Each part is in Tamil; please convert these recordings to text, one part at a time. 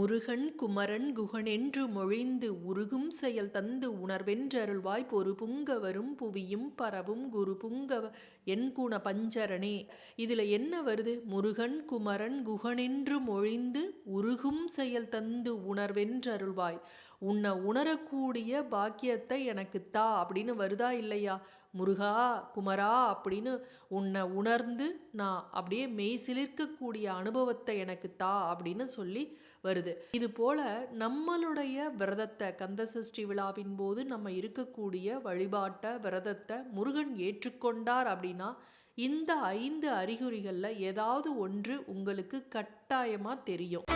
முருகன் குமரன் குகனென்று மொழிந்து உருகும் செயல் தந்து உணர்வென்றருள்வாய் பொறு புங்கவரும் புவியும் பரவும் குரு புங்கவ என்குண பஞ்சரனே இதில் என்ன வருது? முருகன் குமரன் குகனென்று மொழிந்து உருகும் செயல் தந்து உணர்வென்றருள்வாய் உன்னை உணரக்கூடிய பாக்கியத்தை எனக்கு தா அப்படின்னு வருதா இல்லையா? முருகா குமரா அப்படின்னு உன்னை உணர்ந்து நான் அப்படியே மெய் சிலிர்க்கக்கூடிய அனுபவத்தை எனக்கு தா அப்படின்னு சொல்லி வருது. இது போல நம்மளுடைய விரதத்தை கந்த சஷ்டி விழாவின் போது நம்ம இருக்கக்கூடிய வழிபாட்டை விரதத்தை முருகன் ஏற்றுக்கொண்டார் அப்படின்னா இந்த ஐந்து அறிகுறிகளில் ஏதாவது ஒன்று உங்களுக்கு கட்டாயமாக தெரியும்.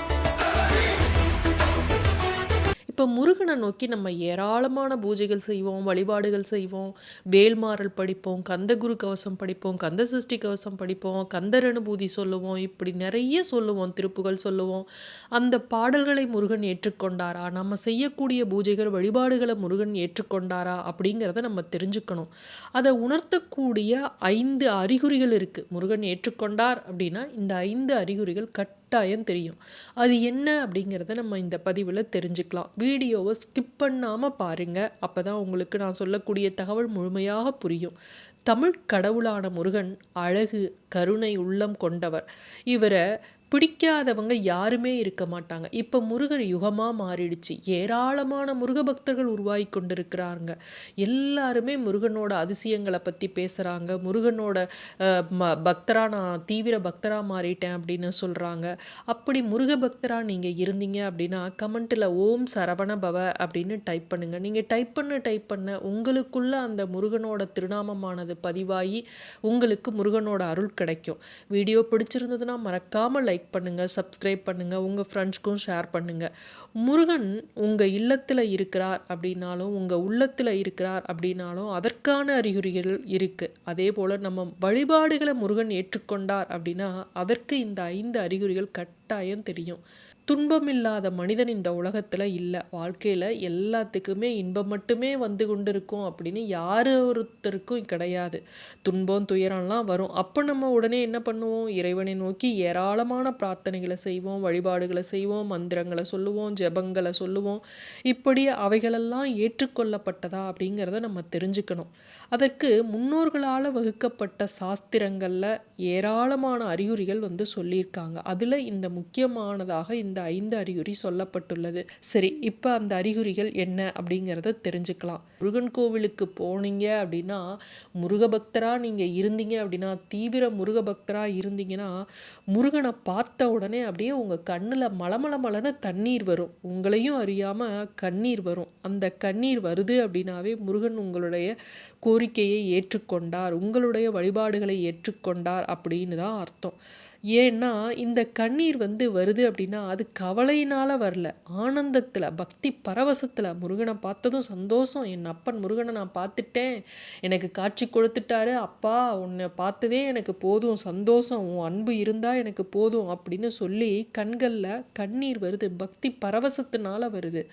இப்போ முருகனை நோக்கி நம்ம ஏராளமான பூஜைகள் செய்வோம் வழிபாடுகள் செய்வோம். வேல்மாறல் படிப்போம் கந்தகுரு கவசம் படிப்போம் கந்த சஷ்டி கவசம் படிப்போம் கந்தரனுபூதி சொல்லுவோம் இப்படி நிறைய சொல்லுவோம் திருப்புகள் சொல்லுவோம். அந்த பாடல்களை முருகன் ஏற்றுக்கொண்டாரா? நம்ம செய்யக்கூடிய பூஜைகள் வழிபாடுகளை முருகன் ஏற்றுக்கொண்டாரா? அப்படிங்கிறத நம்ம தெரிஞ்சுக்கணும். அதை உணர்த்தக்கூடிய ஐந்து அறிகுறிகள் இருக்குது முருகன் ஏற்றுக்கொண்டார் அப்படின்னா இந்த ஐந்து அறிகுறிகள் கட் கட்டாயம் தெரியும். அது என்ன அப்படிங்கிறத நம்ம இந்த பதிவில் தெரிஞ்சுக்கலாம். வீடியோவை ஸ்கிப் பண்ணாமல் பாருங்கள் அப்போ தான் உங்களுக்கு நான் சொல்லக்கூடிய தகவல் முழுமையாக புரியும். தமிழ் கடவுளான முருகன் அழகு கருணை உள்ளம் கொண்டவர். இவரை பிடிக்காதவங்க யாருமே இருக்க மாட்டாங்க. இப்போ முருகர் யுகமாக மாறிடுச்சு. ஏராளமான முருக பக்தர்கள் உருவாகி கொண்டிருக்கிறாங்க எல்லாருமே முருகனோட அதிசயங்களை பற்றி பேசுகிறாங்க முருகனோட ம பக்தராக நான் தீவிர பக்தராக மாறிட்டேன் அப்படின்னு சொல்கிறாங்க அப்படி முருக பக்தராக நீங்கள் இருந்தீங்க அப்படின்னா கமெண்ட்டில் ஓம் சரவண பவ அப்படின்னு டைப் பண்ணுங்கள் நீங்கள் டைப் பண்ண டைப் பண்ண. உங்களுக்குள்ள அந்த முருகனோட திருநாமமானது பதிவாகி உங்களுக்கு முருகனோட அருள் கிடைக்கும். வீடியோ பிடிச்சிருந்ததுன்னா மறக்காமல் லைக் லைக் பண்ணுங்கள் சப்ஸ்கிரைப் பண்ணுங்கள் உங்கள் ஃப்ரெண்ட்ஸ்க்கும் ஷேர் பண்ணுங்கள் முருகன் உங்கள் இல்லத்தில் இருக்கிறார் அப்படின்னாலும் உங்கள் உள்ளத்தில் இருக்கிறார் அப்படின்னாலும் அதற்கான அறிகுறிகள் இருக்குது அதே போல் நம்ம வழிபாடுகளை முருகன் ஏற்றுக்கொண்டார் அப்படின்னா அதற்கு இந்த ஐந்து அறிகுறிகள் கட்டாயம் தெரியும். துன்பமில்லாத மனிதன் இந்த உலகத்தில் இல்லை. வாழ்க்கையில் எல்லாத்துக்குமே இன்பம் மட்டுமே வந்து கொண்டு இருக்கும் அப்படின்னு யார் ஒருத்தருக்கும் கிடையாது. துன்பம் துயரம்லாம் வரும். அப்போ நம்ம உடனே என்ன பண்ணுவோம்? இறைவனை நோக்கி ஏராளமான பிரார்த்தனைகளை செய்வோம் வழிபாடுகளை செய்வோம் மந்திரங்களை சொல்லுவோம் ஜெபங்களை சொல்லுவோம். இப்படி அவைகளெல்லாம் ஏற்றுக்கொள்ளப்பட்டதா அப்படிங்கிறத நம்ம தெரிஞ்சுக்கணும். அதற்கு முன்னோர்களால் வகுக்கப்பட்ட சாஸ்திரங்களில் ஏராளமான அறிகுறிகள் வந்து சொல்லியிருக்காங்க. அதில் இந்த முக்கியமானதாக இந்த இந்த ஐந்து அறிகுறி சொல்லப்பட்டுள்ளது. சரி இப்போ அந்த அறிகுறிகள் என்ன அப்படிங்கிறத தெரிஞ்சுக்கலாம். முருகன் கோவிலுக்கு போனீங்க அப்படின்னா முருகபக்தராக நீங்கள் இருந்தீங்க அப்படின்னா தீவிர முருகபக்தராக இருந்தீங்கன்னா முருகனை பார்த்த உடனே அப்படியே உங்கள் கண்ணில் மலமள மலன தண்ணீர் வரும். உங்களையும் அறியாமல் கண்ணீர் வரும். அந்த கண்ணீர் வருது அப்படின்னாவே முருகன் உங்களுடைய கோரிக்கையை ஏற்றுக்கொண்டார். உங்களுடைய வழிபாடுகளை ஏற்றுக்கொண்டார் அப்படின்னு தான் அர்த்தம். ஏன்னா இந்த கண்ணீர் வந்து வருது அப்படின்னா அது கவலையினால் வரல. ஆனந்தத்தில் பக்தி பரவசத்தில். முருகனை பார்த்ததும் சந்தோஷம். என் அப்பன் முருகனை நான் பார்த்துட்டேன். எனக்கு காட்சி கொடுத்துட்டாரு. அப்பா உன்னை பார்த்ததே எனக்கு போதும். சந்தோஷம். உன் அன்பு இருந்தால் எனக்கு போதும். அப்படின்னு சொல்லி கண்களில் கண்ணீர் வருது. பக்தி பரவசத்தினால வருது.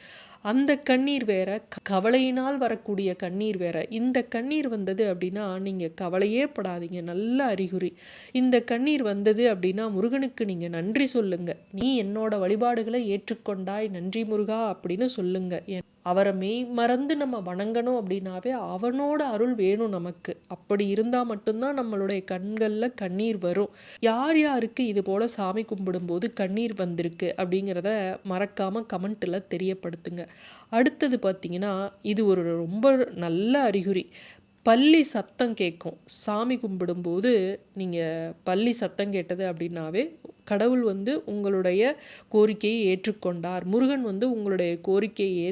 அந்த கண்ணீர் வேற கவலையினால் வரக்கூடிய கண்ணீர் வேற. இந்த கண்ணீர் வந்தது அப்படின்னா நீங்கள் கவலையே படாதீங்க. நல்ல அறிகுறி. இந்த கண்ணீர் வந்தது அப்படின்னா முருகனுக்கு நீங்கள் நன்றி சொல்லுங்க. நீ என்னோட வழிபாடுகளை ஏற்றுக்கொண்டாய் நன்றி முருகா அப்படின்னு சொல்லுங்க. அவரை மெய் மறந்து நம்ம வணங்கணும் அப்படின்னாவே அவனோட அருள் வேணும் நமக்கு. அப்படி இருந்தால் மட்டும்தான் நம்மளுடைய கண்களில் கண்ணீர் வரும். யார் யாருக்கு இது போல் சாமி கும்பிடும்போது கண்ணீர் வந்திருக்கு அப்படிங்கிறத மறக்காமல் கமெண்ட்டில் தெரியப்படுத்துங்க. அடுத்தது பார்த்திங்கன்னா இது ஒரு ரொம்ப நல்ல அறிகுறி. பள்ளி சத்தம் கேட்கும். சாமி கும்பிடும்போது நீங்கள் பள்ளி சத்தம் கேட்டது அப்படின்னாவே கடவுள் வந்து உங்களுடைய கோரிக்கையை ஏற்றுக்கொண்டார். முருகன் வந்து உங்களுடைய கோரிக்கையை ஏ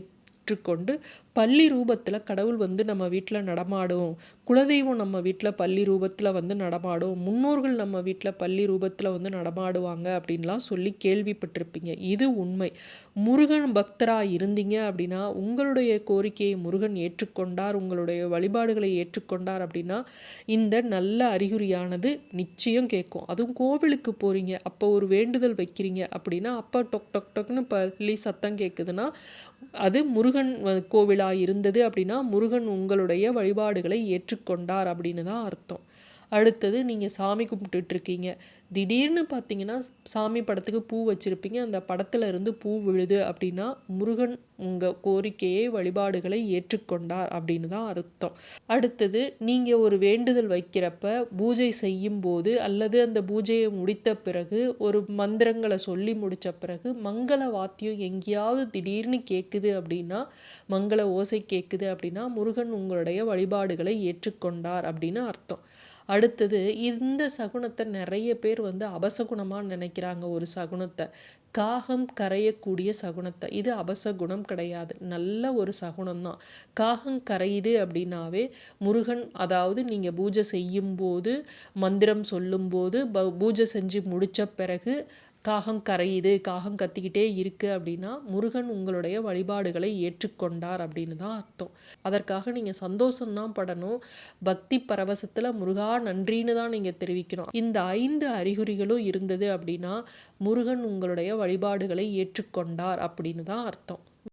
ஏற்றுக்கொண்டு பள்ளி ரூபத்தில் கடவுள் வந்து நம்ம வீட்டில் நடமாடும் குலதெய்வம் நம்ம வீட்டில் பள்ளி ரூபத்தில் வந்து நடமாடும் முன்னோர்கள் நம்ம வீட்டில் பள்ளி ரூபத்தில் வந்து நடமாடுவாங்க அப்படின்லாம் சொல்லி கேள்விப்பட்டிருப்பீங்க. இது உண்மை. முருகன் பக்தராக இருந்தீங்க அப்படின்னா உங்களுடைய கோரிக்கையை முருகன் ஏற்றுக்கொண்டார் உங்களுடைய வழிபாடுகளை ஏற்றுக்கொண்டார் அப்படின்னா இந்த நல்ல அறிகுறியானது நிச்சயம் கேட்கும். அதுவும் கோவிலுக்கு போகிறீங்க அப்போ ஒரு வேண்டுதல் வைக்கிறீங்க அப்படின்னா அப்போ டொக் டொக் டொக்னு பள்ளி சத்தம் கேட்குதுன்னா அது முருகன் கோவிலாக இருந்தது அப்படின்னா முருகன் உங்களுடைய வழிபாடுகளை ஏற்றுக்கொண்டார் அப்படின்னு தான் அர்த்தம். அடுத்தது நீங்கள் சாமி கும்பிட்டுட்ருக்கீங்க. திடீர்னு பார்த்தீங்கன்னா சாமி படத்துக்கு பூ வச்சுருப்பீங்க. அந்த படத்துல இருந்து பூ விழுது அப்படின்னா முருகன் உங்கள் கோரிக்கையை வழிபாடுகளை ஏற்றுக்கொண்டார் அப்படின்னு தான் அர்த்தம். அடுத்தது நீங்கள் ஒரு வேண்டுதல் வைக்கிறப்ப பூஜை செய்யும் போது அல்லது அந்த பூஜையை முடித்த பிறகு ஒரு மந்திரங்களை சொல்லி முடித்த பிறகு மங்கள வாத்தியம் எங்கேயாவது திடீர்னு கேட்குது அப்படின்னா மங்கள ஓசை கேட்குது அப்படின்னா முருகன் உங்களுடைய வழிபாடுகளை ஏற்றுக்கொண்டார் அப்படின்னு அர்த்தம். அடுத்தது இந்த சகுனத்தை நிறைய பேர் வந்து அபசகுணமாக நினைக்கிறாங்க ஒரு சகுனத்தை. காகம் கரையக்கூடிய சகுனத்தை. இது அபசகுணம் கிடையாது. நல்ல ஒரு சகுனம் தான் காகம் கரையுது அப்படின்னாவே முருகன் அதாவது நீங்கள் பூஜை செய்யும்போது மந்திரம் சொல்லும்போது ப பூஜை செஞ்சு முடித்த பிறகு காகம் கரையுது காகம் கத்திக்கிட்டே இருக்குது அப்படின்னா முருகன் உங்களுடைய வழிபாடுகளை ஏற்றுக்கொண்டார் அப்படின்னு தான் அர்த்தம். அதற்காக நீங்கள் சந்தோஷம்தான் படணும். பக்தி பரவசத்தில் முருகா நன்றின்னு தான் நீங்கள் தெரிவிக்கணும். இந்த ஐந்து அறிகுறிகளும் இருந்தது அப்படின்னா முருகன் உங்களுடைய வழிபாடுகளை ஏற்றுக்கொண்டார் அப்படின்னு தான் அர்த்தம்.